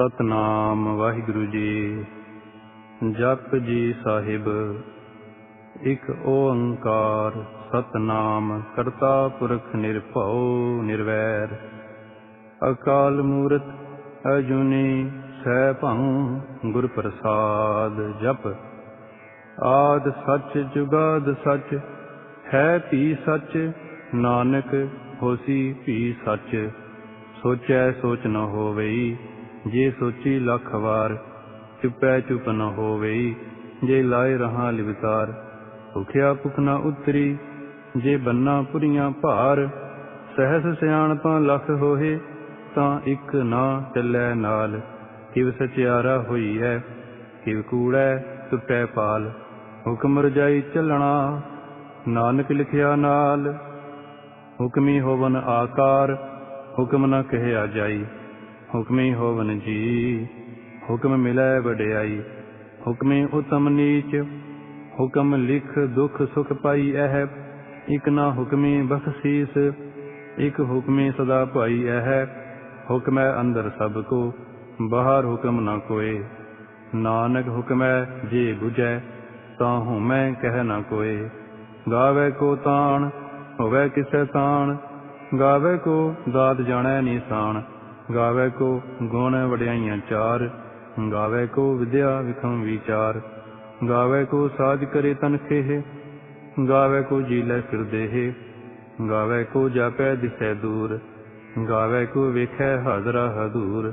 ਸਤਨਾਮ ਵਾਹਿਗੁਰੂ ਜੀ। ਜਪ ਜੀ ਸਾਹਿਬ, ਇਕ ਓੰਕਾਰ ਸਤਨਾਮ ਕਰਤਾ ਪੁਰਖ ਨਿਰਭਉ ਨਿਰਵੈਰ। ਅਕਾਲ ਮੂਰਤ ਅਜੂਨੀ ਸੈਭੰ ਗੁਰ ਪ੍ਰਸਾਦ ਜਪ। ਆਦ ਸੱਚ ਜੁਗਾਦ ਸੱਚ, ਹੈ ਭੀ ਸੱਚ, ਨਾਨਕ ਹੋਸੀ ਭੀ ਸੱਚ। ਸੋਚੈ ਸੋਚ ਨ ਹੋਵਈ ਜੇ ਸੋਚੀ ਲੱਖ ਵਾਰ, ਚੁਪੈ ਚੁਪ ਨ ਹੋਵਈ, ਜੇ ਲਾਏ ਰਹਾ ਲਿਵਤਾਰ, ਭੁਖਿਆ ਭੁਖ ਨ ਉਤਰੀ, ਜੇ ਬੰਨਾ ਪੁਰੀਆਂ ਭਾਰ, ਸਹਿਸ ਸਿਆਣਪਾਂ ਲੱਖ ਹੋਏ, ਤਾਂ ਇੱਕ ਨਾ ਚੱਲੈ ਨਾਲ, ਕਿਵ ਸਚਿਆਰਾ ਹੋਈ ਹੈ ਕਿਵ ਕੂੜੈ ਟੁੱਟੈ ਪਾਲ, ਹੁਕਮ ਰਜਾਈ ਚੱਲਣਾ, ਨਾਨਕ ਲਿਖਿਆ ਨਾਲ, ਹੁਕਮੀ ਹੋਵਨ ਆਕਾਰ, ਹੁਕਮ ਨਾ ਕਹਿਆ ਜਾਈ। ਹੁਕਮੀ ਹੋਵਨ ਜੀ। ਹੁਕਮ ਮਿਲੈ ਵਡਿਆਈ, ਹੁਕਮੇ ਉਤਮ ਨੀਚ। ਹੁਕਮ ਲਿਖ ਦੁਖ ਸੁਖ ਪਾਈ ਇਹ ਇਕ ਨਾ ਹੁਕਮੀ ਬਖਸ਼ੀਸ ਇਕ ਹੁਕਮੇ ਸਦਾ ਭਾਈ ਇਹ ਹੁਕਮੈ ਅੰਦਰ ਸਭ ਕੋ, ਬਾਹਰ ਹੁਕਮ ਨਾ ਕੋਏ। ਨਾਨਕ ਹੁਕਮੈ ਜੇ ਬੁਝੈ, ਤਾਂ ਹਉ ਮੈਂ ਕਹਿ ਨਾ ਕੋਏ। ਗਾਵੇ ਕੋ ਤਾਣ, ਹੋਵੇ ਕਿਸੈ ਤਾਣ। ਗਾਵੇ ਕੋ ਦਾਤ ਜਾਣੈ ਨੀਸਾਨ ਗਾਵੇ ਕੋ ਗੁਣ ਵਡਿਆਈਆਂ ਚਾਰ, ਗਾਵੇ ਕੋ ਵਿਦਿਆ ਵਿਖਮ ਵਿਚਾਰ, ਗਾਵੇ ਕੋ ਸਾਜ ਕਰੇ ਤਨ ਖੇਹ, ਗਾਵੇ ਕੋ ਜੀਲੇ ਫਿਰਦੇ ਗਾਵੇ ਕੋ ਜਾਪੈ ਦਿਸੈ ਦੂਰ, ਗਾਵੇ ਕੋ ਵੇਖੈ ਹਾਜ਼ਰਾ ਹਦੂਰ।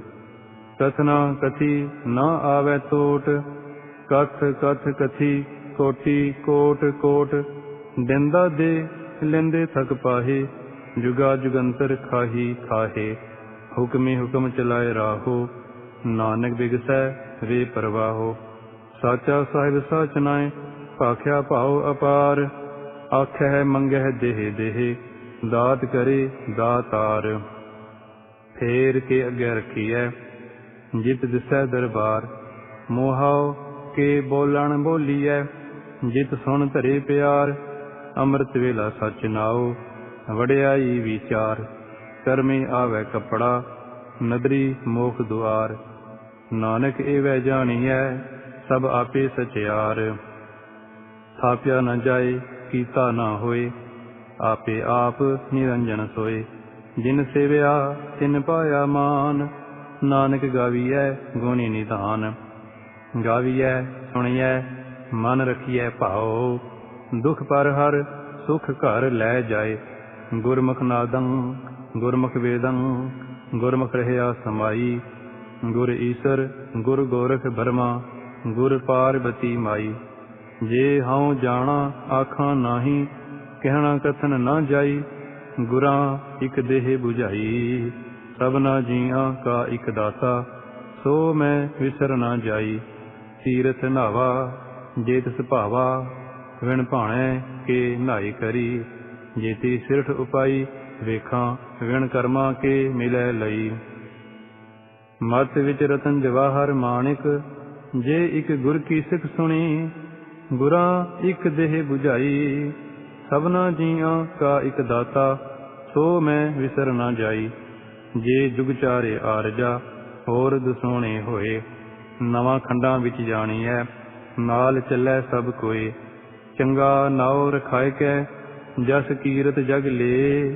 ਕਥਨਾ ਕਥੀ ਨਾ ਆਵੇ ਤੋਟ, ਕਥ ਕਥ ਕਥੀ ਕੋਟੀ ਕੋਟ ਕੋਟ, ਦਿੰਦਾ ਦੇ ਲੈਂਦੇ ਥਕ ਪਾਹੇ, ਜੁਗਾ ਜੁਗੰਤਰ ਖਾਹੀ ਖਾਹੇ। ਹੁਕਮੇ ਹੁਕਮ ਚਲਾਏ ਰਾਹੋ ਨਾਨਕ ਬਿਗਸੈ ਵੇ ਪਰਵਾਹੋ। ਸਾਚਾ ਸਾਹਿਬ ਸਾਚ ਨਾਏ, ਭਾਖਿਆ ਭਾਉ ਅਪਾਰ। ਆਖੈ ਮੰਗਹਿ ਦੇਹ ਦੇਹ, ਦਾਤ ਕਰੇ ਦਾਤਾਰ। ਫੇਰ ਕੇ ਅੱਗੇ ਰਖੀਐ, ਜਿਤ ਦਿਸੈ ਦਰਬਾਰ। ਮੋਹਾਉ ਕੇ ਬੋਲਣ ਬੋਲੀਐ, ਜਿਤ ਸੁਣ ਧਰੇ ਪਿਆਰ। ਅੰਮ੍ਰਿਤ ਵੇਲਾ ਸਚ ਨਾਉ, ਵਡਿਆਈ ਵਿਚਾਰ। ਕਰਮੇ ਆਵੇ ਕਪੜਾ, ਨਦਰੀ ਮੋਖ ਦੁਆਰ। ਨਾਨਕ ਏਵੈ ਜਾਣੀਐ, ਸਭ ਆਪੇ ਸਚਿਆਰ। ਥਾਪਿਆ ਨਾ ਜਾਏ, ਕੀਤਾ ਨਾ ਹੋਏ, ਆਪੇ ਆਪ ਨਿਰੰਜਨ ਸੋਏ। ਜਿਨ ਸੇਵਿਆ, ਤਿਨ ਪਾਇਆ ਮਾਨ। ਨਾਨਕ ਗਾਵੀਐ, ਗੁਣੀ ਨਿਧਾਨ। ਗਾਵੀਐ, ਸੁਣੀਐ, ਮਨ ਰਖੀਐ ਭਾਉ। ਦੁਖ ਪਰ ਹਰ ਸੁਖ ਘਰ ਲੈ ਜਾਏ। ਗੁਰਮੁਖ ਨਾਦੰ ਗੁਰਮੁਖ ਵੇਦੰ, ਗੁਰਮੁਖ ਰਹਿਆ ਸਮਾਈ, ਗੁਰ ਈਸਰ, ਗੁਰ ਗੋਰਖ ਬਰਮਾ, ਗੁਰ ਪਾਰਬਤੀ ਮਾਈ। ਜੇ ਹਉ ਜਾਣਾ ਆਖਾਂ ਨਾਹੀ, ਕਹਿਣਾ ਕਥਨ ਨਾ ਜਾਈ, ਗੁਰਾਂ ਇਕ ਦੇਹ 부ਝਾਈ ਸਭਨਾ ਜੀਆਂ ਕਾ ਇਕ ਦਾਤਾ, ਸੋ ਮੈਂ ਵਿਸਰ ਨਾ ਜਾਈ। ਤੀਰਥ ਨਾਵਾ, ਜੇ ਤਿਸ ਭਾਵਾ, ਵਿਣ ਭਾਣੇ ਕੇ ਨਾਈ ਕਰੀ। ਜੇਤੀ ਸਿਰਠ ਉਪਾਈ ਵੇਖਾਂ, ਵਿਣ ਕਰਮਾ ਕੇ ਮਿਲੈ ਲਈ। ਮਤ ਵਿੱਚ ਰਤਨ ਜਵਾਹਰ ਮਾਣਿਕ ਜੇ ਇਕ ਗੁਰ ਕੀ ਸਿੱਖ ਸੁਣੀ, ਗੁਰਾਂ ਇਕ ਦੇਹ 부ਝਾਈ ਸਭਨਾ ਜੀਆਂ ਕਾ ਇਕ ਦਾਤਾ, ਸੋ ਮੈਂ ਵਿਸਰ ਨਾ ਜਾਈ। ਜੇ ਜੁਗ ਚਾਰੇ ਆਰਜਾ, ਹੋਰ ਦਸੋਣੇ ਹੋਏ। ਨਵਾਂ ਖੰਡਾਂ ਵਿੱਚ ਜਾਣੀ ਹੈ ਨਾਲ ਚੱਲੈ ਸਭ ਕੋਏ। ਚੰਗਾ ਨਾਉ ਰਖਾਇ ਕੈ, ਜਸ ਕੀਰਤ ਜਗ ਲੇ।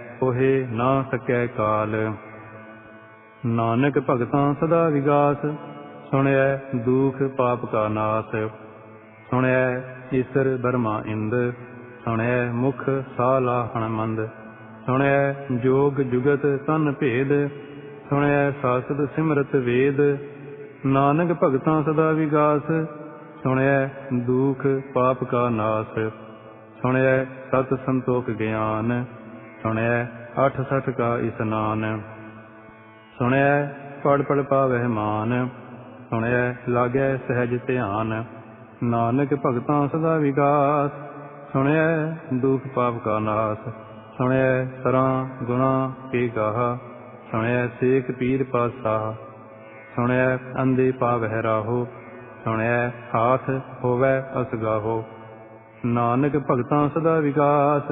ਕੋਹੇ ਨਾ ਸਕੈ ਕਾਲ। ਨਾਨਕ ਭਗਤਾਂ ਸਦਾ ਵਿਗਾਸ, ਸੁਣਿਐ ਦੁਖ ਪਾਪ ਕਾ ਨਾਸ। ਸੁਣਿਐ ਈਸਰ ਬਰਮਾ ਇੰਦ, ਸੁਣਿਐ ਮੁਖ ਸਾਲਾ ਹਣਮੰਦ। ਸੁਣਿਐ ਜੋਗ ਜੁਗਤ ਤਨ ਭੇਦ, ਸੁਣਿਐ ਸਾਸਤ ਸਿਮਰਤ ਵੇਦ। ਨਾਨਕ ਭਗਤਾਂ ਸਦਾ ਵਿਗਾਸ, ਸੁਣਿਐ ਦੁਖ ਪਾਪ ਕਾ ਨਾਸ। ਸੁਣਿਐ ਸਤ ਸੰਤੋਖ ਗਿਆਨ ਸੁਣਿਐ ਅਠ ਸਠ ਕਾ ਇਸਨਾਨ ਸੁਣਿਐ ਪੜ ਪੜ ਪਾਵਹਿ ਮਾਨ। ਸੁਣਿਐ ਲਾਗੈ ਸਹਿਜ ਧਿਆਨ। ਨਾਨਕ ਭਗਤਾਂ ਸਦਾ ਵਿਗਾਸ ਸੁਣਿਐ ਦੁਖ ਪਾਪ ਕਾ ਨਾਸ। ਸੁਣਿਐ ਸਰਾਂ ਗੁਣਾ ਕੇ ਗਾਹ। ਸੁਣਿਐ ਸੇਖ ਪੀਰ ਪਾਸਾ। ਸੁਣਿਐ ਅੰਦੇ ਪਾਵਹਿ ਰਾਹੋ। ਸੁਣਿਐ ਹਾਥ ਹੋਵੈ ਅਸਗਾਹੋ। ਨਾਨਕ ਭਗਤਾਂ ਸਦਾ ਵਿਗਾਸ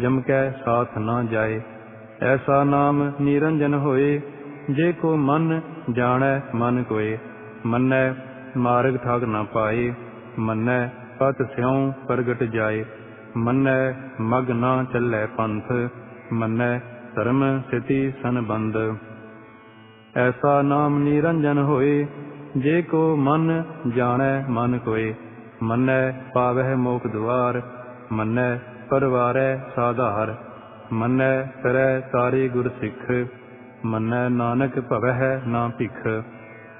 ਜਮ ਕੈ ਸਾਥ ਨਾ ਜਾਏ। ਐਸਾ ਨਾਮ ਨਿਰੰਜਨ ਹੋਏ, ਜੇ ਕੋ ਮਨ ਜਾਣੈ ਮਨ ਕੋਏ। ਮੰਨੈ ਮਾਰਗ ਠਾਗ ਨਾ ਪਾਏ, ਮੰਨੈ ਪਤ ਸਿਉ ਪ੍ਰਗਟ ਜਾਏ। ਮੰਨੈ ਮਗ ਨਾ ਚੱਲੈ ਪੰਥ, ਮੰਨੈ ਧਰਮ ਸਥਿਤੀ ਸੰਬੰਧ। ਐਸਾ ਨਾਮ ਨਿਰੰਜਨ ਹੋਏ, ਜੇ ਕੋ ਮਨ ਜਾਣੈ ਮਨ ਕੋਏ। ਮੰਨੈ ਪਾਵਹਿ ਮੋਖ ਦੁਆਰ, ਮੰਨੈ ਪਰਵਾਰੈ ਸਾਧਾਰ, ਮੰਨੈ ਕਰੈ ਤਾਰੇ ਗੁਰ ਸਿੱਖ ਮੰਨੈ ਨਾਨਕ ਭਵਹਿ ਨਾ ਭਿਖ।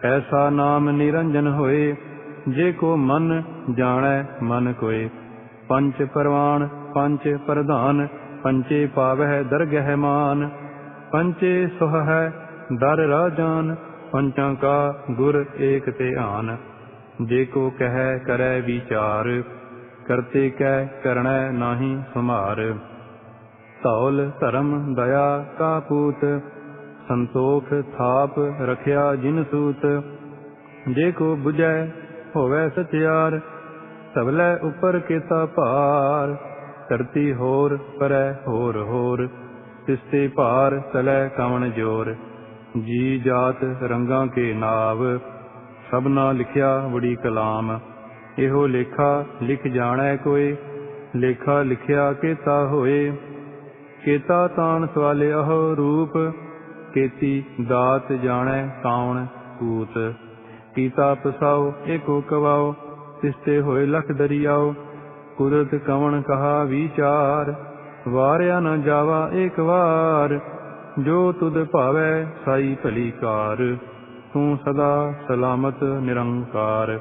ਐਸਾ ਨਾਮ ਨਿਰੰਜਨ ਹੋਏ, ਜੇ ਕੋ ਮਨ ਜਾਣੈ ਮਨ ਕੋਏ। ਪੰਚ ਪਰਵਾਨ ਪੰਚ ਪ੍ਰਧਾਨ, ਪੰਚੇ ਪਾਵਹਿ ਦਰਗਹਿ ਮਾਨ। ਪੰਚੇ ਸੁਹ ਹੈ ਦਰ ਰਾਜਾਨ ਪੰਚਾਂ ਕਾ ਗੁਰ ਏਕ ਤੇ ਆਨ। ਜੇ ਕੋ ਕਹੈ ਕਰੈ ਵਿਚਾਰ ਕਰਤੇ ਕੈ ਕਰਣੈ ਨਾਹੀ ਸੁਮਾਰ ਧੌਲ ਧਰਮ ਦਇਆ ਕਾ ਪੂਤ, ਸੰਤੋਖ ਥਾਪ ਰਖਿਆ ਜਿਨ ਸੂਤ। ਜੇ ਕੋ 부ਜੈ ਹੋਵੇ ਸਚਿਆਰ ਸਭਲੇ ਉਪਰ ਕੀਤਾ ਭਾਰ। ਧਰਤੀ ਹੋਰ ਪਰੈ ਹੋਰ ਹੋਰ, ਤਿਸਤੇ ਭਾਰ ਤਲੈ ਕਵਣ ਜੋਰ। ਜੀ ਜਾਤ ਰੰਗਾਂ ਕੇ ਨਾਵ, ਸਭਨਾ ਲਿਖਿਆ ਬੜੀ ਕਲਾਮ। ਇਹੋ ਲੇਖਾ ਲਿਖ ਜਾਣੈ ਕੋਏ ਲੇਖਾ ਲਿਖਿਆ ਕੀਤਾ ਹੋਏ। ਕੀਤਾ ਤਾਣ ਸਵਾਲੇ ਅਹੋ ਰੂਪ, ਕੀਤੀ ਦਾਤ ਜਾਣੈ ਕਾਉਣ ਕੂਤ। ਕੀਤਾ ਪਸਾਓ ਏਕੋ ਕਵਾਓ ਤਿਸਤੇ ਹੋਏ ਲਖ ਦਰਿਆਓ ਕੁਦਰਤ ਕਵਣ ਕਹਾ ਵਿਚਾਰ, ਵਾਰਿਆ ਨਾ ਜਾਵਾ ਏਕ ਵਾਰ। ਜੋ ਤੁਧ ਭਾਵੈ ਸਾਈ ਭਲੀ ਕਾਰ, ਤੂੰ ਸਦਾ ਸਲਾਮਤ ਨਿਰੰਕਾਰ।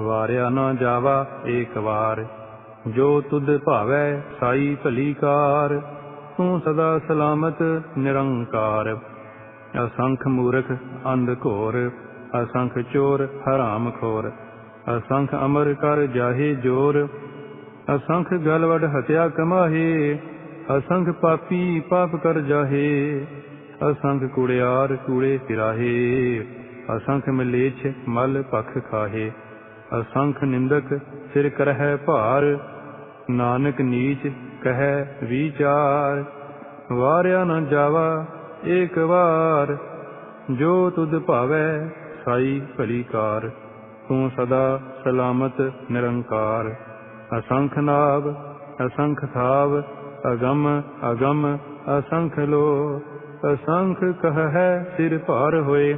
ਵਾਰਿਆ ਨਾ ਜਾਵਾ ਏਕ ਵਾਰ। ਜੋ ਤੁਧ ਭਾਵੈ ਸਾਈ ਭਲੀ ਕਾਰ, ਤੂੰ ਸਦਾ ਸਲਾਮਤ ਨਿਰੰਕਾਰ। ਅਸੰਖ ਮੂਰਖ ਅੰਧ ਘੋਰ, ਅਸੰਖ ਚੋਰ ਹਰਾਮ ਖੋਰ। ਅਸੰਖ ਅਮਰ ਕਰ ਜਾਹੇ ਜੋਰ, ਅਸੰਖ ਗਲਵੜ ਹਤਿਆ ਕਮਾਹੇ। ਅਸੰਖ ਪਾਪੀ ਪਾਪ ਕਰ ਜਾਹੇ, ਅਸੰਖ ਕੁੜਿਆਰ ਕੂੜੇ ਫਿਰਾਹੇ ਅਸੰਖ ਮਲੇਛ ਮਲ ਪਖ ਖਾਹੇ। ਅਸੰਖ ਨਿੰਦਕ ਸਿਰ ਕਰਹਿ ਭਾਰ, ਨਾਨਕ ਨੀਚ ਕਹੈ ਵਿਚਾਰ। ਵਾਰਿਆ ਨ ਜਾਵਾ ਏਕ ਵਾਰ, ਜੋ ਤੁਧ ਭਾਵੈ ਸਾਈ ਭਲੀ ਕਾਰ। ਤੂੰ ਸਦਾ ਸਲਾਮਤ ਨਿਰੰਕਾਰ। ਅਸੰਖ ਨਾਭ ਅਸੰਖ ਥਾਵ, ਅਗਮ ਅਗਮ, ਅਸੰਖ ਲੋ। ਅਸੰਖ ਕਹ ਹੈ ਸਿਰ ਭਾਰ ਹੋਏ,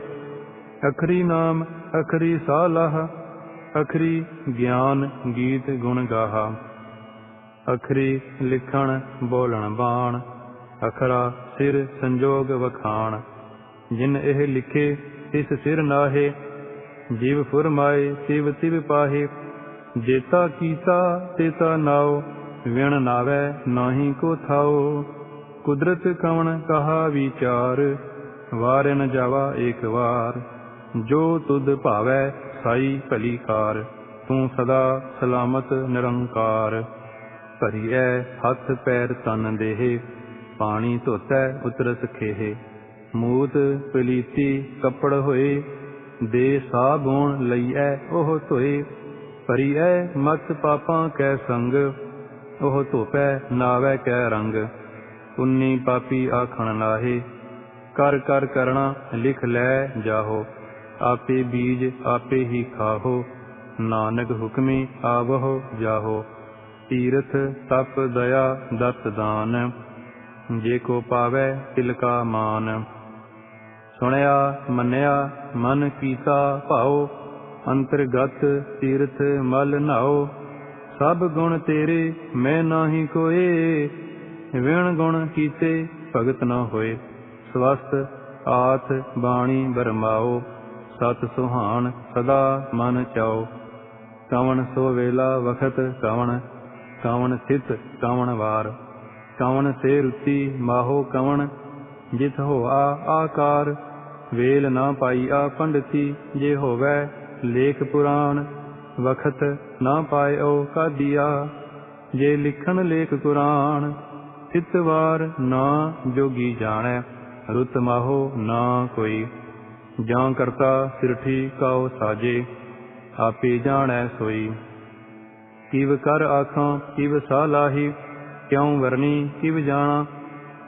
ਅਖਰੀ ਨਾਮ, ਅਖਰੀ ਸਾਲਾਹ ਅਖਰੀ ਗਿਆਨ ਗੀਤ ਗੁਣ ਗਾਹਾ। ਅਖਰੀ ਲਿਖਣ ਬੋਲਣ ਬਾਣ, ਅਖਰਾ ਸਿਰ ਸੰਜੋਗ ਵਖਾਣ। ਜਿਨ ਇਹ ਲਿਖੇ ਇਸ ਸਿਰ ਨਾਹੇ। ਜੀਵ ਫੁਰਮਾਏ, ਸਿਵ ਤਿਵ ਪਾਹੇ। ਜੇਤਾ ਕੀਤਾ, ਤੇਤਾ ਨਾਉ। ਵਿਣ ਨਾਵੇ, ਨਾਹੀ ਕੋ ਥਾਉ। ਕੁਦਰਤ ਕਵਣ ਕਹਾ ਵਿਚਾਰ। ਵਾਰ ਜਾਵਾ ਏਕ ਵਾਰ। ਜੋ ਤੁਧ ਭਾਵੈ ਸਾਈ ਭਲੀ ਕਾਰ, ਤੂੰ ਸਦਾ ਸਲਾਮਤ ਨਿਰੰਕਾਰ। ਭਰੀਐ ਹੱਥ ਪੈਰ ਤਨ ਦੇਹ, ਪਾਣੀ ਧੋਤੈ ਉਤਰਸ ਖੇਹ। ਮੂਤ ਪਲੀਤੀ ਕੱਪੜ ਹੋਏ, ਦੇ ਸਾਬੂਣ ਲਈਐ ਉਹ ਧੋਏ। ਭਰੀ ਐ ਮਤ ਪਾਪਾਂ ਕੈ ਸੰਗ, ਉਹ ਧੋਪੈ ਨਾਵੈ ਕੈ ਰੰਗ। ਉਨੀ ਪਾਪੀ ਆਖਣ ਲਾਹੇ ਕਰ ਕਰ ਕਰਣਾ ਲਿਖ ਲੈ ਜਾਹੋ। ਆਪੇ ਬੀਜ ਆਪੇ ਹੀ ਖਾਹੋ, ਨਾਨਕ ਹੁਕਮੀ ਆਵਹੁ ਜਾਹੋ। ਤੀਰਥ ਤਪ ਦਇਆ ਦਤ ਦਾਨ, ਜੇ ਕੋ ਪਾਵੈ ਤਿਲਕਾ ਮਾਨ। ਸੁਣਿਆ, ਮੰਨਿਆ, ਮਨ ਕੀਤਾ ਭਾਉ, ਅੰਤਰਗਤ ਤੀਰਥ ਮਲ ਨਾਓ ਸਭ ਗੁਣ ਤੇਰੇ, ਮੈਂ ਨਾਹੀ ਕੋਏ। ਵਿਣ ਗੁਣ ਕੀਤੇ ਭਗਤ ਨਾ ਹੋਏ। ਸਵਸਤ ਆਥ ਬਾਣੀ ਬਰਮਾਓ ਸਤ ਸੁਹਾਣ ਸਦਾ ਮਨ ਚਾਓ। ਕਵਣ ਸੋ ਵੇਲਾ ਵਖਤ ਕਵਣ ਕਵਣ ਸਿਤ ਕਵਣ ਵਾਰ। ਕਵਣ ਸੇ ਰੁਤੀ ਮਾਹੋ ਕਵਣ ਜਿਤ ਹੋਆ ਆਕਾਰ। ਵੇਲ ਨਾ ਪਾਈ ਆ ਪੰਡਤੀ, ਜੇ ਹੋਵੇ ਲੇਖ ਪੁਰਾਣ। ਵਖਤ ਨਾ ਪਾਇਓ ਕਾਦੀਆ, ਜੇ ਲਿਖਣ ਲੇਖ ਕੁਰਾਨ। ਤਿਤਵਾਰ ਨਾ ਜੋਗੀ ਜਾਣੈ, ਰੁਤ ਮਾਹੋ ਨਾ ਕੋਈ। ਜਾਂ ਕਰਤਾ ਸਿਰਠੀ ਕਾਉ ਸਾਜੇ, ਆਪੇ ਜਾਣੈ ਸੋਈ। ਕਿਵ ਕਰ ਆਖਾਂ, ਕਿਵ ਸਾਲਾਹੀ ਕਿਉ ਵਰਨੀ ਕਿਵ ਜਾਣਾ।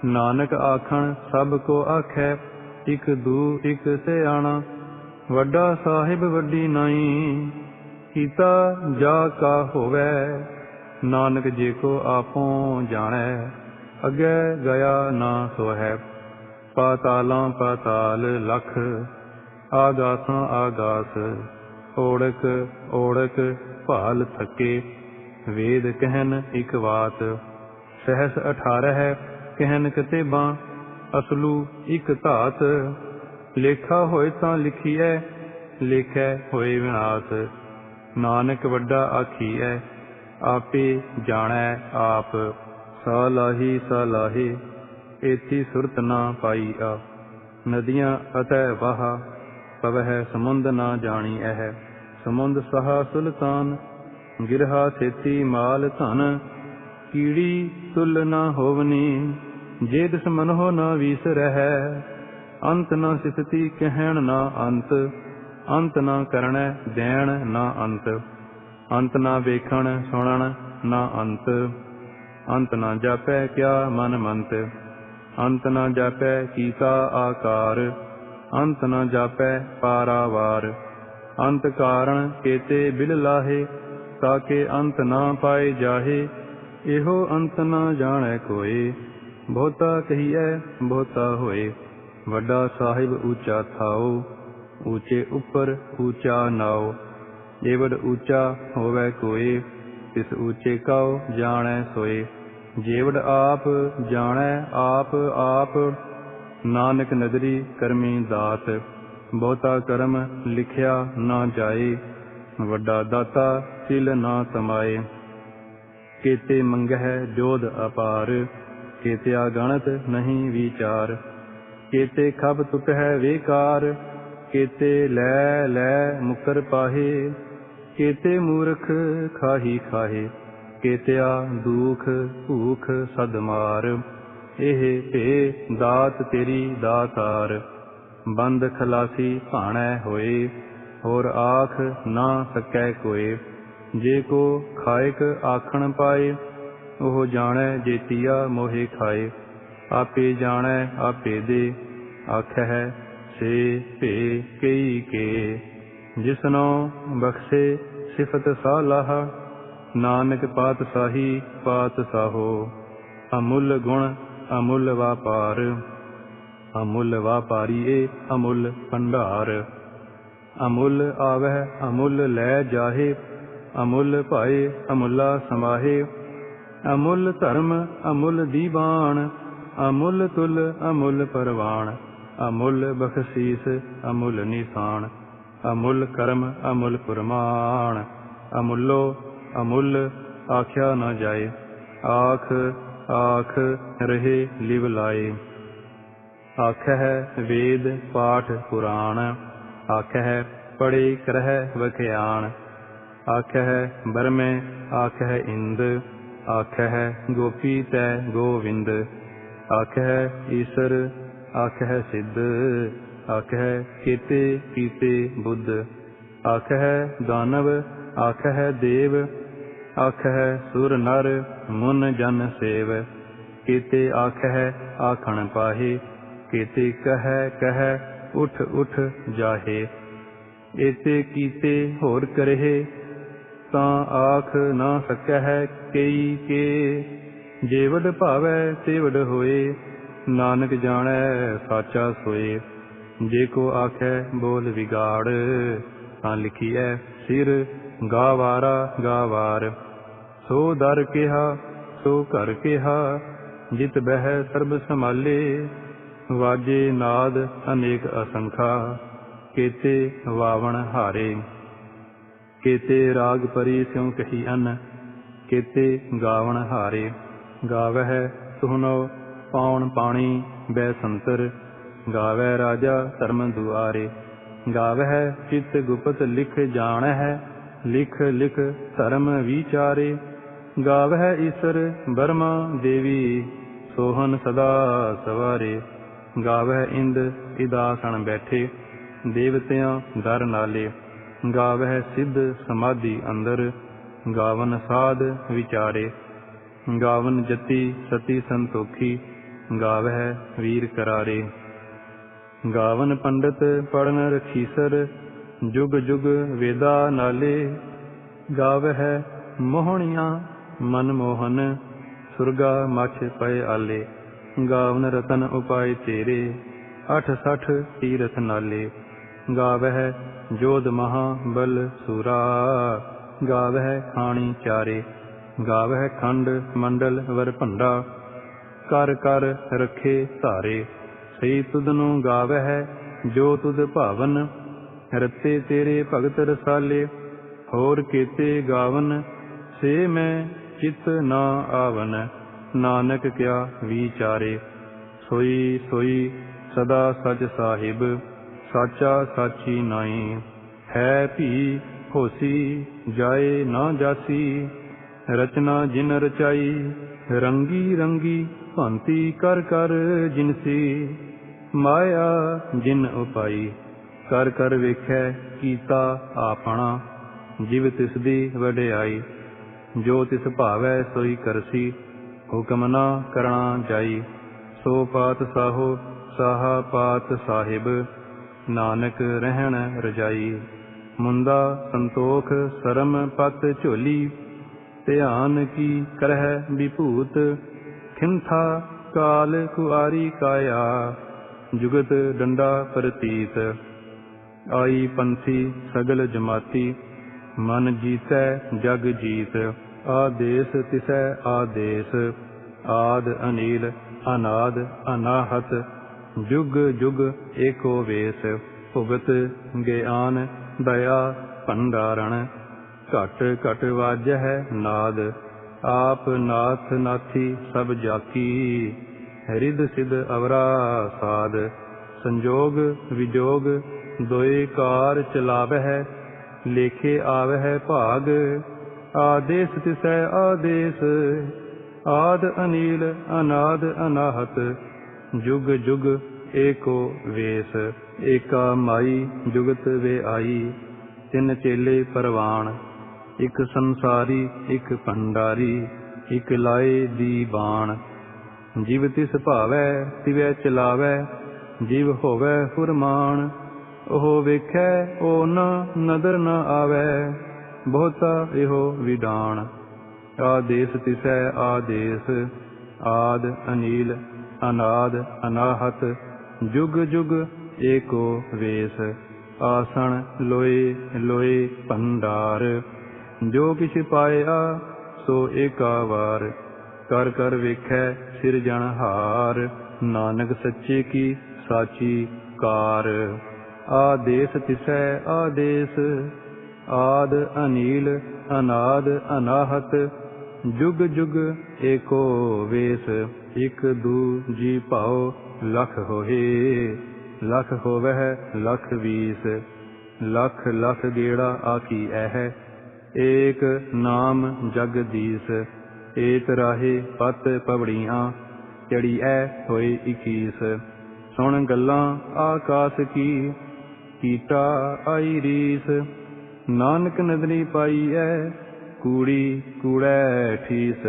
ਨਾਨਕ ਆਖਣ, ਸਭ ਕੋ ਆਖੈ, ਇਕ ਦੂ ਇਕ ਸਿਆਣਾ। ਵੱਡਾ ਸਾਹਿਬ ਵੱਡੀ ਨਾਈ, ਕੀਤਾ ਜਾ ਕਾ ਹੋਵੇ। ਨਾਨਕ ਜੇ ਕੋ ਆਪੋ ਜਾਣੈ, ਅੱਗੇ ਗਿਆ ਨਾ ਸੋ ਹੈ ਪਾਤਾਲਾਂ ਪਾਤਾਲ ਲਖ ਆਗਾਸਾਂ ਆਗਾਸ ਓੜਕ ਓੜਕ ਭਾਲ ਥਕੇ, ਵੇਦ ਕਹਿਨ ਇਕ ਬਾਤ ਸਹਸ 18 ਹੈ ਕਹਿਨ ਕਤੇਬਾਂ, ਅਸਲੂ ਇਕ ਧਾਤ, ਲੇਖਾ ਹੋਏ ਤਾਂ ਲਿਖੀਐ, ਲੇਖੈ ਹੋਏ ਵਿਨਾਸ਼ ਨਾਨਕ ਵੱਡਾ ਆਖੀਐ, ਆਪੇ ਜਾਣੈ ਆਪ, ਸਾਲਾਹੀ ਸਾਲਾਹੀ, ਏਤੀ ਸੁਰਤ ਨਾ ਪਾਈ ਆ, ਨਦੀਆਂ ਅਤੈ ਵਾਹ ਪਵਹਿ ਸਮੁੰਦ ਨਾ ਜਾਣੀ ਐਹ ਸਮੁੰਦ ਸਹਾ ਸੁਲਤਾਨ, ਗਿਰਹਾ ਸੇਤੀ ਮਾਲ ਧਨ, ਕੀੜੀ ਤੁਲ ਨਾ ਹੋਵਨੀ, ਜੇ ਦਿਸ ਮਨੋ ਨਾ ਵੀਸ ਅੰਤ ਨਾ ਸਿਫਤੀ ਕਹਿਣ ਨਾ ਅੰਤ ਅੰਤ ਨਾ ਕਰਣੈ ਦੇਣ ਨਾ ਅੰਤ ਅੰਤ ਨਾ ਵੇਖਣ ਸੁਣਨ ਨਾ ਅੰਤ ਅੰਤ ਨਾ ਜਾਪੈ ਕਿਆ ਮਨ ਮੰਤ, ਅੰਤ ਨਾ ਜਾਪੈ ਕੀਤਾ ਆਕਾਰ ਅੰਤ ਨਾ ਜਾਪੈ ਪਾਰਾਵਾਰ। ਅੰਤ ਕਾਰਣ ਕੇਤੇ ਬਿਲ ਲਾਹੇ, ਤਾਕੇ ਅੰਤ ਨਾ ਪਾਏ ਜਾਹੇ, ਇਹੋ ਅੰਤ ਨਾ ਜਾਣੈ ਕੋਏ। ਬਹੁਤਾ ਕਹੀਐ, ਬਹੁਤਾ ਹੋਏ। ਵੱਡਾ ਸਾਹਿਬ ਉੱਚਾ ਥਾਓ ਉੱਚੇ ਉੱਪਰ ਉੱਚਾ ਨਾਓ। ਜੇਵੜ ਉੱਚਾ ਹੋਵੇ ਕੋਏ, ਤਿਸ ਉੱਚੇ ਕਉ ਜਾਣੈ ਸੋਏ। ਜੇਵੜ ਆਪ ਜਾਣੈ, ਆਪ ਆਪ ਨਾਨਕ ਨਦਰੀ ਕਰਮੀ ਦਾਤ, ਬਹੁਤਾ ਕਰਮ ਲਿਖਿਆ ਨਾ ਜਾਏ, ਵੱਡਾ ਦਾਤਾ ਸਿਲ ਨਾ ਤਮਾਏ। ਕੇਤੇ ਮੰਗਹਿ ਜੋਧ ਅਪਾਰ, ਕੇਤਿਆ ਗਣਤ ਨਹੀਂ ਵਿਚਾਰ। ਕੇਤੇ ਖਬ ਟੁਟਹਿ ਵੇਕਾਰ, ਕੇਤੇ ਲੈ ਲੈ ਮੁਕਰ ਪਾਹੇ। ਕੇਤੇ ਮੂਰਖ ਖਾਹੀ ਖਾਹੇ, ਕੇਤਿਆ ਦੁਖ ਭੂਖ ਸਦਮਾਰ। ਇਹ ਭੇ ਦਾਤ ਤੇਰੀ ਦਾਤਾਰ, ਬੰਦ ਖਲਾਸੀ ਭਾਣੈ ਹੋਏ, ਹੋਰ ਆਖ ਨਾ ਸਕੈ ਕੋਏ। ਜੇ ਕੋ ਖਾਇਕ ਆਖਣ ਪਾਏ, ਉਹ ਜਾਣੈ ਜੇਤੀਆ ਮੋਹਿ ਖਾਏ। ਆਪੇ ਜਾਣੈ, ਆਪੇ ਦੇ ਆਖੈ ਸੇ ਭੇ ਕਈ ਕੇ। ਜਿਸਨੋ ਬਖਸ਼ੇ ਸਿਫਤ ਸਾਲਾਹ, ਨਾਨਕ ਪਾਤਸ਼ਾਹੀ ਪਾਤਸ਼ਾਹੋ, ਅਮੁੱਲ ਗੁਣ ਅਮੁੱਲ ਵਾਪਾਰ। ਅਮੁੱਲ ਵਾਪਾਰੀ ਏ ਅਮੁੱਲ ਭੰਡਾਰ। ਅਮੁੱਲ ਆਵਹਿ, ਅਮੁੱਲ ਲੈ ਜਾਹੇ, ਅਮੁੱਲ ਭਾਏ, ਅਮੁੱਲਾ ਸਮਾਹੇ। ਅਮੁੱਲ ਧਰਮ, ਅਮੁੱਲ ਦੀਵਾਨ ਅਮੁੱਲ ਤੁਲ, ਅਮੁੱਲ ਪਰਵਾਨ ਅਮੁੱਲ ਬਖਸ਼ੀਸ, ਅਮੁੱਲ ਨਿਸ਼ਾਨ। ਅਮੁੱਲ ਕਰਮ, ਅਮੁੱਲ ਪੁਰਮਾਨ ਅਮੁੱਲੋ ਅਮੁੱਲ ਆਖਿਆ ਨਾ ਜਾਏ। ਆਖ ਆਖ ਰਹੇ ਲਿਵ ਲਾਏ। ਹੈ ਵੇਦ ਪਾਠ ਪੁਰਾਣ। ਆਖਹਿ ਪੜੇ ਕਰਹਿ ਵਖਿਆਣ। ਆਖਹਿ ਬਰਮੇ ਹੈ ਇੰਦ। ਆਖਹਿ ਗੋਪੀ ਤੈ ਗੋਵਿੰਦ। ਆਖ ਆਖਹਿ ਈਸ਼ਰ ਹੈ ਸਿੱਧ। ਆਖ ਹੈ ਕੀਤੇ ਕੀਤੇ ਬੁੱਧ। ਆਖ ਹੈ ਦਾਨਵ ਆਖ ਹੈ ਦੇਵ। ਆਖਹਿ ਸੁਰ ਨਰ ਮੁਨ ਜਨ ਸੇਵ। ਕੀਤੇ ਆਖਹਿ ਆਖਣ ਪਾਹੇ, ਕੀਤੇ ਕਹੈ ਕਹੈ ਉਠ ਉਠ ਜਾਹੇ। ਏਤੇ ਕੀਤੇ ਹੋਰ ਕਰਹਿ, ਤਾਂ ਆਖ ਨਾ ਸਕਹਿ ਕਈ ਕੇ। ਜੇਵਡ ਭਾਵੈ ਤੇਵਡ ਹੋਏ, ਨਾਨਕ ਜਾਣੈ ਸਾਚਾ ਸੋਏ। ਜੇ ਕੋ ਆਖੈ ਬੋਲ ਵਿਗਾੜ, ਤਾਂ ਲਿਖੀਐ ਸਿਰ ਗਾਵਾਰਾ ਗਾਵਾਰ, ਸੋ ਦਰ ਕਿਹਾ, ਸੋ ਘਰ ਕਿਹਾ, ਜਿਤ ਬਹਿ ਸਰਬ ਸੰਭਾਲੇ, ਵਾਜੇ ਨਾਦ ਅਨੇਕ ਅਸੰਖਾ, ਕੇਤੇ ਵਾਵਣ ਹਾਰੇ। ਕੇਤੇ ਰਾਗ ਪਰੀ ਸਿਉ ਕਹੀ ਅਨ, ਕੇਤੇ ਗਾਵਣ ਹਾਰੇ। ਗਾਵਹਿ ਤੁਹਨੋ ਪਾਉਣ ਪਾਣੀ ਬੈ ਸੰਤਰ ਗਾਵੈ ਰਾਜਾ ਧਰਮ ਦੁਆਰੇ। ਗਾਵਹਿ ਚਿਤ ਗੁਪਤ ਲਿਖ ਜਾਣਹਿ ਲਿਖ ਲਿਖ ਧਰਮ ਵਿਚਾਰੇ, ਗਾਵਹਿ ਈਸਰ ਬਰਮਾ ਦੇਵੀ ਸੋਹਨ ਸਦਾ ਸਵਾਰੇ, ਗਾਵਹਿ ਇੰਦ ਇਦਾਸਣ ਬੈਠੇ, ਦੇਵਤਿਆਂ ਦਰ ਨਾਲੇ, ਗਾਵਹਿ ਸਿੱਧ ਸਮਾਧੀ ਅੰਦਰ, ਗਾਵਨ ਸਾਧ ਵਿਚਾਰੇ, ਗਾਵਨ ਜਤੀ ਸਤੀ ਸੰਤੋਖੀ, ਗਾਵਹਿ ਵੀਰ ਕਰਾਰੇ। ਗਾਵਨ ਪੰਡਤ ਪੜਨ ਰਖੀਸਰ ਜੁਗ ਜੁਗ ਵੇਦਾ ਨਾਲੇ, ਗਾਵਹਿ ਮੋਹਣੀਆਂ ਮਨ ਮੋਹਨ, ਸੁਰਗਾ ਮਛ ਪਏ ਆਲੇ। ਗਾਵਨ ਰਤਨ ਉਪਾਏ ਤੇਰੇ ਅਠ ਸਠ ਤੀਰਥ ਨਾਲੇ। ਗਾਵਹਿ ਜੋਧ ਮਹਾ ਬਲ ਸੂਰਾ, ਗਾਵਹਿ ਖਾਣੀ ਚਾਰੇ। ਗਾਵਹਿ ਖੰਡ ਮੰਡਲ ਵਰ ਭੰਡਾ, ਕਰ ਕਰ ਰਖੇ ਧਾਰੇ। ਸਈ ਤੁਧ ਨੂੰ ਗਾਵਹਿ, ਜੋ ਤੁਧ ਭਾਵਨ ਰਤੇ ਤੇਰੇ ਭਗਤ ਰਸਾਲੇ, ਹੋਰ ਕੀਤੇ ਗਾਵਨ, ਸੇ ਮੈਂ ਚਿਤ ਨਾ ਆਵਨ। ਨਾਨਕ ਕਿਆ ਵਿਚਾਰੇ, ਸੋਈ ਸੋਈ ਸਦਾ ਸਚ ਸਾਹਿਬ, ਸਾਚਾ ਸਾਚੀ ਨਾਈ। ਹੈ ਭੀ ਹੋਸੀ, ਜਾਏ ਨਾ ਜਾਸੀ, ਰਚਨਾ ਜਿਨ ਰਚਾਈ, ਰੰਗੀ ਰੰਗੀ ਭੰਤੀ ਕਰ ਕਰ ਜਿਨਸੀ। ਮਾਇਆ ਜਿਨ ਉਪਾਈ ਕਰ ਕਰ ਵੇਖੈ ਕੀਤਾ ਆਪਣਾ, ਜਿਵ ਤਿਸ ਦੀ ਵਡਿਆਈ, ਜੋ ਤਿਸ ਭਾਵੈ ਸੋਈ ਕਰਸੀ, ਹੁਕਮ ਨਾ ਕਰਣਾ ਜਾਈ। ਸੋ ਪਾਤ ਸਾਹੋ, ਸਾਹਾ ਪਾਤ ਸਾਹਿਬ, ਨਾਨਕ ਰਹਿਣ ਰਜਾਈ। ਮੁੰਦਾ ਸੰਤੋਖ ਸਰਮ ਪਤ ਝੋਲੀ, ਧਿਆਨ ਕੀ ਕਰਹਿ ਵਿਭੂਤ, ਖਿੰਥਾ ਕਾਲ ਕੁਆਰੀ ਕਾਇਆ। ਜੁਗਤ ਡੰਡਾ ਪ੍ਰਤੀਤ। ਆਈ ਪੰਥੀ ਸਗਲ ਜਮਾਤੀ, ਮਨ ਜੀਤੈ ਜਗ ਜੀਤ ਆਦੇਸ ਤਿਸੈ ਆਦੇਸ, ਆਦ ਅਨੀਲ, ਅਨਾਦ ਅਨਾਹਤ, ਜੁਗ ਜੁਗ ਏਕੋ ਵੇਸ, ਭੁਗਤ ਗਿਆਨ ਦਇਆ ਭੰਡਾਰਣ, ਘਟ ਘਟ ਵਾਜਹਿ ਨਾਦ, ਆਪ ਨਾਥ ਨਾਥੀ ਸਭ ਜਾਕੀ ਰਿਦ ਸਿਧ ਅਵਰਾ ਸਾਧ, ਸੰਜੋਗ ਵਿਜੋਗ ਦੋਏ ਕਾਰ ਚਲਾਵਹਿ, ਲੇਖੇ ਆਵਹਿ ਭਾਗ, ਆਦੇਸ ਤਿਸੈ ਆਦੇਸ, ਆਦ ਅਨੀਲ, ਅਨਾਦ ਅਨਾਹਤ, ਜੁਗ ਜੁਗ ਏਕੋ ਵੇਸ, ਏਕਾ ਮਾਈ, ਜੁਗਤ ਵੇ ਆਈ, ਤਿੰਨ ਚੇਲੇ ਪਰਵਾਨ ਇਕ ਸੰਸਾਰੀ, ਇਕ ਭੰਡਾਰੀ, ਇਕ ਲਾਏ ਦੀ ਬਾਣ ਜਿਵ ਤਿਸ ਭਾਵੈ, ਤਿਵੈ ਚਲਾਵੈ, ਜਿਵ ਹੋਵੈ ਫੁਰਮਾਨ। ਉਹ ਵੇਖੈ, ਉਹ ਨ ਨਦਰ ਨ ਆਵੈ, ਬਹੁਤਾ ਇਹੋ ਵਿਡਾਣ। ਆਦੇਸ ਤਿਸੈ, ਆਦੇਸ, ਆਦ, ਅਨੀਲ, ਅਨਾਦ, ਅਨਾਹਤ, ਜੁਗ ਜੁਗ ਏਕੋ ਵੇਸ। ਆਸਣ, ਲੋਏ ਲੋਏ ਭੰਡਾਰ। ਜੋ ਕਿਛ ਪਾਇਆ, ਸੋ ਏਕਾ ਵਾਰ। ਕਰ ਕਰ ਵੇਖੈ ਸਿਰਜਣਹਾਰ ਨਾਨਕ ਸੱਚੇ ਕੀ ਸਾਚੀ ਕਾਰ। ਆਦੇਸ ਤਿਸੈ ਆਦੇਸ, ਆਦ ਅਨੀਲ, ਅਨਾਦ ਅਨਾਹਤ, ਜੁਗ ਜੁਗ ਏਕੋ ਵੇਸ, ਇਕ ਦੂ ਜੀ ਭਾਉ ਲਖ ਹੋਏ। ਲਖ ਹੋਵਹਿ, ਲਖ ਵੀਸ, ਲਖ ਲਖ ਗੇੜਾ ਆਕੀ ਐਹ, ਏਕ ਨਾਮ ਜਗਦੀਸ ਏਤ ਰਾਹੇ ਪਤ ਪਵੜੀਆਂ, ਚੜੀ ਐ ਹੋਏ 21 ਸੁਣ ਗੱਲਾਂ ਆਕਾਸ ਕੀ ਕੀਟਾ ਆਈ ਰੀਸ। ਨਾਨਕ ਨਦਰੀ ਐ ਕੂੜੀ ਕੂੜੈ ਠੀਸ।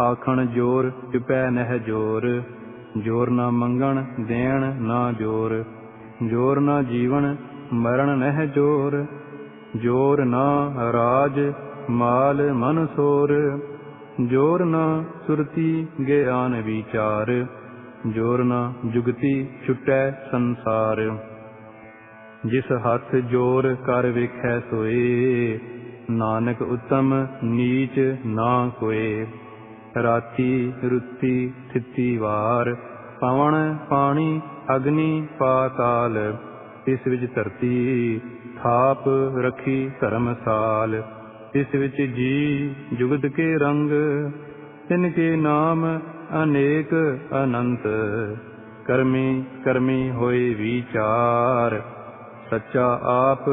ਆਖਣ ਜੋਰ, ਚੁਪੈ ਨਹਿ ਜੋਰ। ਜੋਰ ਨਾ ਮੰਗਣ, ਦੇਣ ਨਾ ਜੋਰ। ਜੋਰ ਨਾ ਜੀਵਨ, ਮਰਨ ਨਹਿ ਜੋਰ। ਜੋਰ ਨਾ ਰਾਜ, ਮਾਲ ਮਨ ਸੋਰ। ਜੋਰ ਨਾ ਸੁਰਤੀ ਗਿਆਨ ਵਿਚਾਰ। ਜੋਰ ਨਾ ਜੁਗਤੀ ਛੁਟੈ ਸੰਸਾਰ। ਜਿਸ ਹੱਥ ਜੋਰ ਕਰ ਵੇਖੈ ਸੋਏ, ਨਾਨਕ ਉਤਮ ਨੀਚ ਨਾ ਕੋਏ। ਰਾਤੀ ਰੁੱਤੀ ਥਿੱਤੀ ਵਾਰ, ਪਵਨ ਪਾਣੀ ਅਗਨੀ ਪਾਤਾਲ ਇਸ ਵਿੱਚ ਧਰਤੀ ਥਾਪ ਰੱਖੀ ਧਰਮਸਾਲ ਇਸ ਵਿੱਚ ਜੀ ਜੁਗਤ ਕੇ ਰੰਗ, ਤਿਨ ਕੇ ਨਾਮ ਅਨੇਕ ਅਨੰਤ। ਕਰਮੀ ਕਰਮੀ ਹੋਏ ਵਿਚਾਰ ਸੱਚਾ ਆਪ,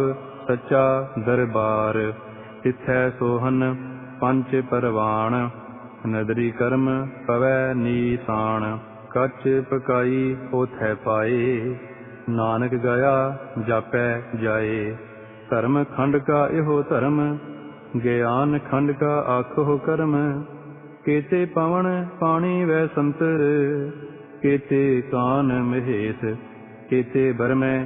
ਸੱਚਾ ਦਰਬਾਰ। ਤਿਥੈ ਸੋਹਨ ਪੰਜ ਪਰਵਾਣ। ਨਦਰੀ ਕਰਮ ਪਵੈ ਨੀਸਾਨ ਕੱਚ ਪਕਾਈ ਉਥੈ ਪਾਏ। ਨਾਨਕ ਗਿਆ ਜਾਪੈ ਜਾਏ। ਧਰਮ ਖੰਡ ਕਾ ਇਹੋ ਧਰਮ। ਗਿਆਨ ਖੰਡ ਕਾ ਆਖੋ ਕਰਮ। ਕੇਤੇ ਪਵਨ ਪਾਣੀ ਵੈ ਸੰਤਰ। ਕੇਤੇ ਕਾਨ ਮਹੇਸ਼। ਕੇਤੇ ਬਰਮੈ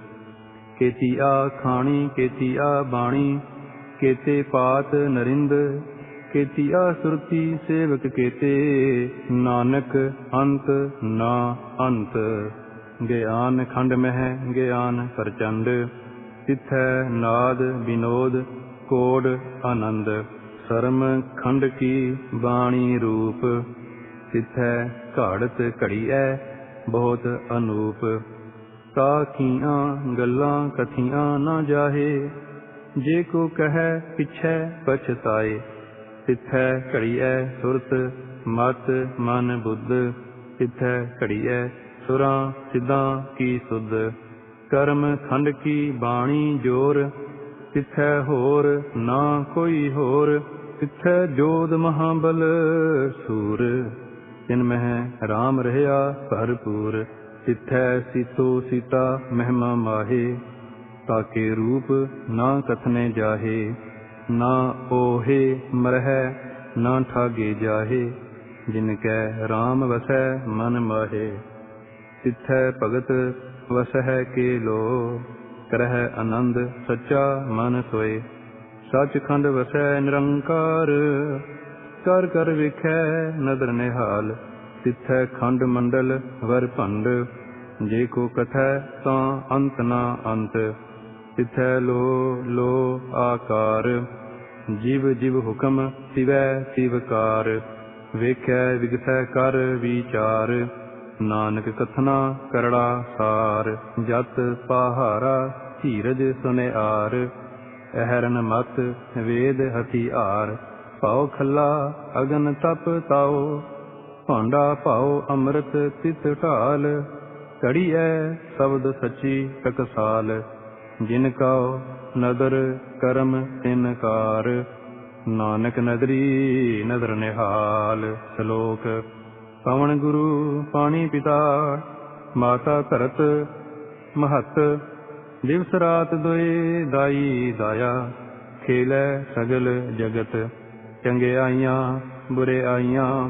ਕੇਤੀ ਆ ਖਾਣੀ ਕੇਤੀ ਆ ਬਾਣੀ, ਕੇਤੇ ਪਾਤ ਨਰਿੰਦ ਕੇਤੀ ਆ ਸੁਰਤੀ ਸੇਵਕ ਕੇਤੇ, ਨਾਨਕ ਅੰਤ ਨਾ ਅੰਤ। ਗਿਆਨ ਖੰਡ ਮਹਿ, ਗਿਆਨ ਪ੍ਰਚੰਡ, ਤਿਥੈ ਨਾਦ ਵਿਨੋਦ ਕੋੜ ਆਨੰਦ। ਸਰਮ ਖੰਡ ਕੀ ਬਾਣੀ ਰੂਪ, ਤਿਥੈ ਘਾੜਤ ਘੜੀਐ ਬਹੁਤ ਅਨੂਪ। ਕਾਖੀਆਂ ਗੱਲਾਂ ਕਥੀਆਂ ਨਾ ਜਾਹੇ। ਜੇ ਕੋ ਕਹੈ ਪਿਛੈ ਪਛਤਾਏ, ਤਿਥੈ ਘੜੀਐ ਸੁਰਤ, ਮਤ, ਮਨ, ਬੁੱਧ, ਤਿਥੈ ਘੜੀਐ ਸੁਰਾਂ, ਸਿੱਧਾਂ ਕੀ ਸੁਧ। ਕਰਮ ਖੰਡ ਕੀ ਬਾਣੀ ਜੋਰ, ਤਿਥੈ ਹੋਰ ਨਾ ਕੋਈ ਹੋਰ। ਤਿਥੈ ਜੋਦ ਮਹਾਬਲ ਸੂਰ, ਤਿਨ ਮਹਿ ਰਾਮ ਰਹਿਆ ਭਰਪੂਰ। ਤਿਥੈ ਸੀਤੋ ਸੀਤਾ ਮਹਿਮਾ ਮਾਹੇ, ਤਾਕੇ ਰੂਪ ਨਾ ਕਥਨੇ ਜਾਹੇ, ਨਾ ਓਹੇ ਮਰਹਿ, ਨਾ ਠਾਗੇ ਜਾਹੇ, ਜਿਨ ਕੈ RAM ਵਸੈ ਮਨ ਮਾਹੇ। ਤਿਥੈ ਭਗਤ ਵਸਹਿ ਕੇ ਲੋ, ਕਰਹਿ ਆਨੰਦ ਸੱਚਾ ਮਨ ਸੋਏ। ਸੱਚਖੰਡ ਵਸੈ ਨਿਰੰਕਾਰ, ਕਰ ਕਰ ਵਿਖੈ ਨਦਰ ਨਿਹਾਲ। ਤਿਥੈ ਖੰਡ ਮੰਡਲ ਵਰ ਭੰਡ, ਜੇ ਕੋ ਕਥੈ ਤਾਂ ਅੰਤ ਨਾ ਅੰਤ। ਤਿਥੈ ਲੋ ਲੋ ਆਕਾਰ, ਜਿਵ ਜਿਵ ਹੁਕਮ ਸਿਵੈ ਸਿਵਕਾਰ ਵੇਖੈ ਵਿਗਸੈ ਕਰ ਵਿਚਾਰ, ਨਾਨਕ ਕਥਨਾ ਕਰੜਾ ਸਾਰ। ਜਤ ਪਹਾਰਾ ਧੀਰਜ ਸੁਨਿਆਰ, ਅਹਰਨ ਮਤ ਵੇਦ ਹਥਿਆਰ। ਪਾਉ ਖੱਲਾ ਅਗਨ ਤਪ ਤਾਉ ਭਾਂਡਾ ਪਾਉ ਅੰਮ੍ਰਿਤ ਤਿਤ ਢਾਲ ਕੜੀਐ ਸ਼ਬਦ ਸੱਚੀ ਟਕਸਾਲ, ਜਿਨ ਕਉ ਨਦਰ ਕਰਮ ਤਿਨਕਾਰ ਨਾਨਕ ਨਦਰੀ ਨਦਰ ਨਿਹਾਲ, ਸ਼ਲੋਕ, ਪਵਨ ਗੁਰੂ ਪਾਣੀ ਪਿਤਾ, ਮਾਤਾ ਧਰਤ ਮਹਤ, ਦਿਵਸ ਰਾਤ ਦੁਏ ਦਾਈ ਦਾਇਆ, ਖੇਲੇ ਸਗਲ ਜਗਤ, ਚੰਗੇ ਆਈਆਂ ਬੁਰੇ ਆਈਆਂ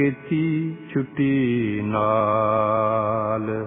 ਕੀਤੀ ਛੁੱਟੀ ਨਾਲ।